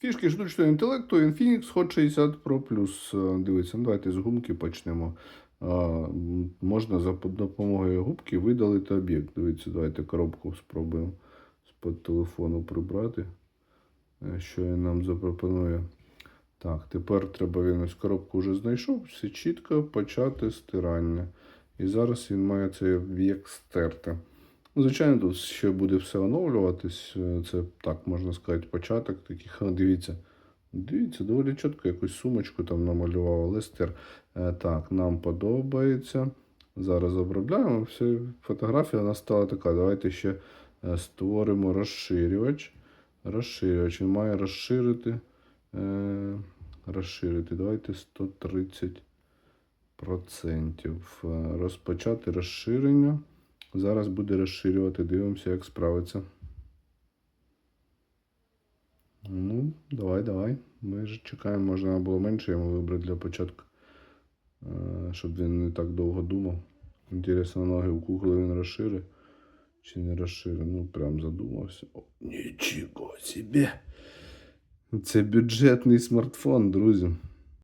Фішки штучного інтелекту Infinix Hot 60 Pro Plus. Е, Дивіться, ну, давайте з гумки почнемо. А, можна за допомогою губки видалити об'єкт. Дивіться, давайте коробку спробуємо з-під телефону прибрати. Е, Що він нам запропонує. Так, тепер треба він ось коробку вже знайшов. Все чітко почати стирання. І зараз він має цей об'єкт стерти. Ну, Звичайно, тут ще буде все оновлюватись. Е, Це так можна сказати, початок таких. Дивіться. Дивіться, доволі чітко якусь сумочку там намалював, але стер. Е, Так, нам подобається. Зараз обробляємо. Все, фотографія у стала така. Давайте ще е, створимо розширювач. Розширювач. Він має розширити. Розширити. Давайте 130 процентів. Е, Розпочати розширення. Зараз буде розширювати. Дивимося, як справиться. Ну, давай, давай. Ми ж чекаємо, можна було менше йому вибрати для початку. Е, Щоб він не так довго думав. Інтересно, ноги у кукли він розширить чи не розширить. Ну, прям задумався. О, нічого собі. Це бюджетний смартфон, друзі.